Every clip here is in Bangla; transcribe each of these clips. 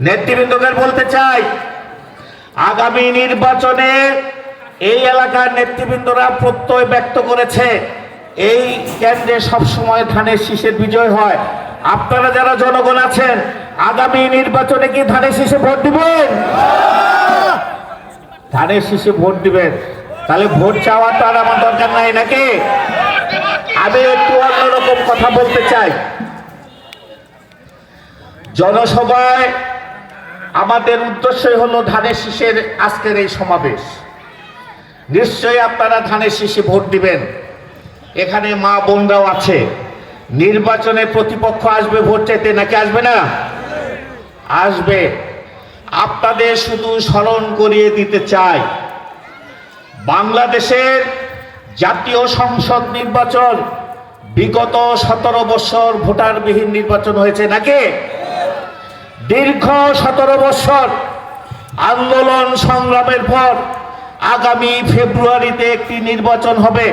নেতৃবৃন্দকে বলতে চাই, আগামী নির্বাচনে এই এলাকার নেতৃবৃন্দরা প্রত্যয় ব্যক্ত করেছে। এই কেন্দ্রে সবসময় ধানের শীষের বিজয় হয়। আপনারা যারা জনগণ আছেন, আগামী নির্বাচনে কি ধানের শীষে ভোট দিবেন? ধানের শীষে ভোট দিবেন। তাহলে ভোট চাওয়া তো আর আমার দরকার নাই নাকি? আমি একটু অন্যরকম কথা বলতে চাই। জনসভায় আমাদের উদ্দেশ্যই হলো ধানের শীষের আজকের এই সমাবেশ। নিশ্চয়ই আপনারা ধানের শীষে ভোট দিবেন। এখানে মা বোনরাও আছে। নির্বাচনে প্রতিপক্ষ আসবে, ভোট চাইতে নাকি আসবে না? আসবে। আপনাদের শুধু স্মরণ করিয়ে দিতে চাই। বাংলাদেশের জাতীয় সংসদ নির্বাচন বিগত সতেরো বছর ভোটারবিহীন নির্বাচন হয়েছে নাকি? দীর্ঘ সতেরো বছর আন্দোলন সংগ্রামের পর আগামী ফেব্রুয়ারিতে একটি নির্বাচন হবে।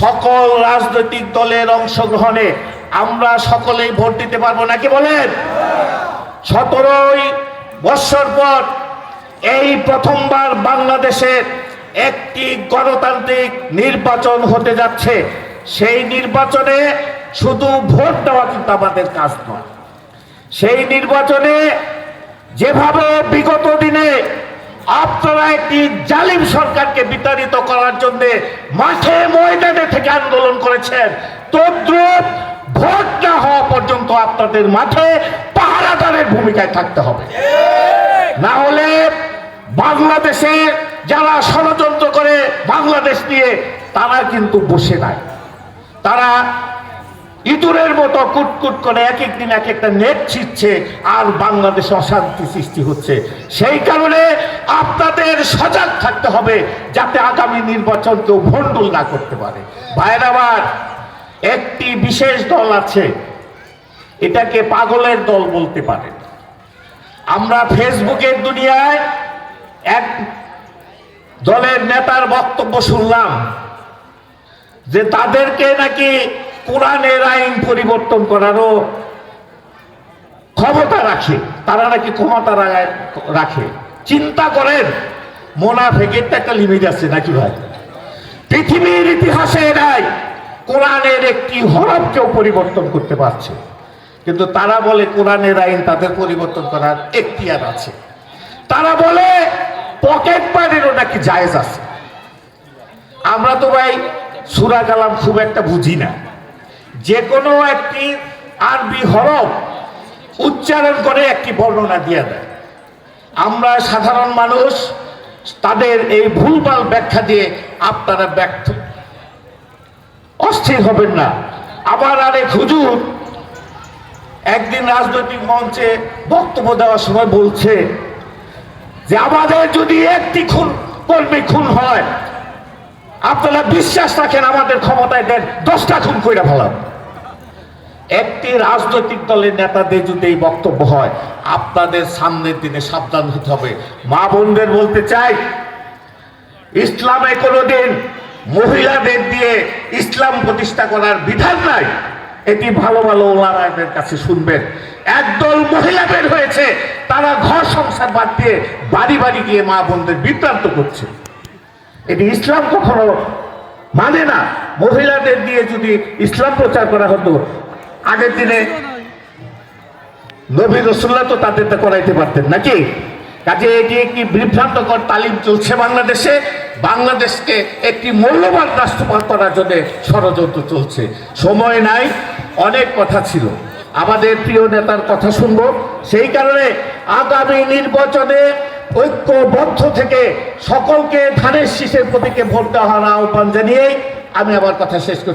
সকল রাজনৈতিক দলের অংশগ্রহণে আমরা সকলেই ভোট দিতে পারব নাকি বলেন? সতেরোই বৎসর পর এই প্রথমবার বাংলাদেশের একটি গণতান্ত্রিক নির্বাচন হতে যাচ্ছে। সেই নির্বাচনে শুধু ভোট দেওয়া কিন্তু আমাদের কাজ নয়। সেই নির্বাচনে যেভাবে বিগত দিনে আপনারা একটি জালিম সরকারকে বিতাড়িত করার জন্য মাঠে ময়দানে থেকে আন্দোলন করেছেন, তদ্রুপ ভোট না হওয়া পর্যন্ত আপনাদের মাঠে পাহারাদারের ভূমিকায় থাকতে হবে। না হলে বাংলাদেশে যারা ষড়যন্ত্র করে বাংলাদেশ নিয়ে তারা কিন্তু বসে নাই। তারা ইঁদুরের মতো কুটকুট করে এক এক দিন এক একটা নেট ছিটছে আর বাংলাদেশে অশান্তি সৃষ্টি হচ্ছে। সেই কারণে আপনাদের সজাগ থাকতে হবে যাতে আগামী নির্বাচন কেউ ভণ্ডুল না করতে পারে। ভাইরাবার একটি বিশেষ দল আছে, এটাকে পাগলের দল বলতে পারেন। আমরা ফেসবুকের দুনিয়ায় এক দলের নেতার বক্তব্য শুনলাম যে তাদেরকে নাকি কোরআনের আইন পরিবর্তন করারও ক্ষমতা রাখে। তারা নাকি ক্ষমতা রাখে চিন্তা করেন, মোনাফেকের তো একটা লিমিট আছে নাকি ভাই? পৃথিবীর ইতিহাসে এরাই কোরআনের একটি হরফকেও পরিবর্তন করতে পারছে। কিন্তু তারা বলে কোরআনের আইন তাদের পরিবর্তন করার এখতিয়ার আছে। তারা বলে পকেট মারিরও নাকি জায়েজ আছে। আমরা তো ভাই সুরা কালাম খুব একটা বুঝি না। যে কোনো একটি আরবি হরফ উচ্চারণ করে একটি বর্ণনা দিয়ে দেয়। আমরা সাধারণ মানুষ, তাদের এই ভুলভাল ব্যাখ্যা দিয়ে আপনারা ব্যর্থ। অস্থির হবেন না। আবার আরেক হুজুর একদিন রাজনৈতিক মঞ্চে বক্তব্য দেওয়ার সময় বলছে যে, আমাদের যদি একটি খুন, কর্মী খুন হয় আপনারা বিশ্বাস রাখেন আমাদের ক্ষমতায় দেন, দশটা খুন কইরা ফেলাম। একটি রাজনৈতিক দলের নেতাদের যদি এই বক্তব্য হয়, আপনাদের সামনের দিনে সাবধান হতে হবে। মা বোনদের বলতে চাই, ইসলামে কোনোদিন মহিলাদের দিয়ে ইসলাম প্রতিষ্ঠা করার বিধান নাই। এটি ভালো ভালো ওলারাদের কাছে শুনবেন। একদল মহিলা বের হয়েছে, তারা ঘর সংসার বাদ দিয়ে বাড়ি বাড়ি গিয়ে মা বোনদের বিভ্রান্ত করছে। এটি ইসলাম কখনো মানে না। মহিলাদের দিয়ে যদি ইসলাম প্রচার করা হতো, আগের দিনে নবী রসুল্লাহ তো তাদেরটা করাইতে পারতেন নাকি? কাজে এটি একটি বিভ্রান্তকর তালিম চলছে বাংলাদেশে। বাংলাদেশকে একটি মূল্যবান রাষ্ট্র করার জন্য ষড়যন্ত্র চলছে। সময় নাই, অনেক কথা ছিল। আমাদের প্রিয় নেতার কথা শুনব। সেই কারণে আগামী নির্বাচনে ঐক্যবদ্ধ থেকে সকলকে ধানের শীষের প্রতীকে ভোট দেওয়ার আহ্বান জানিয়ে আমি আমার কথা শেষ করছি।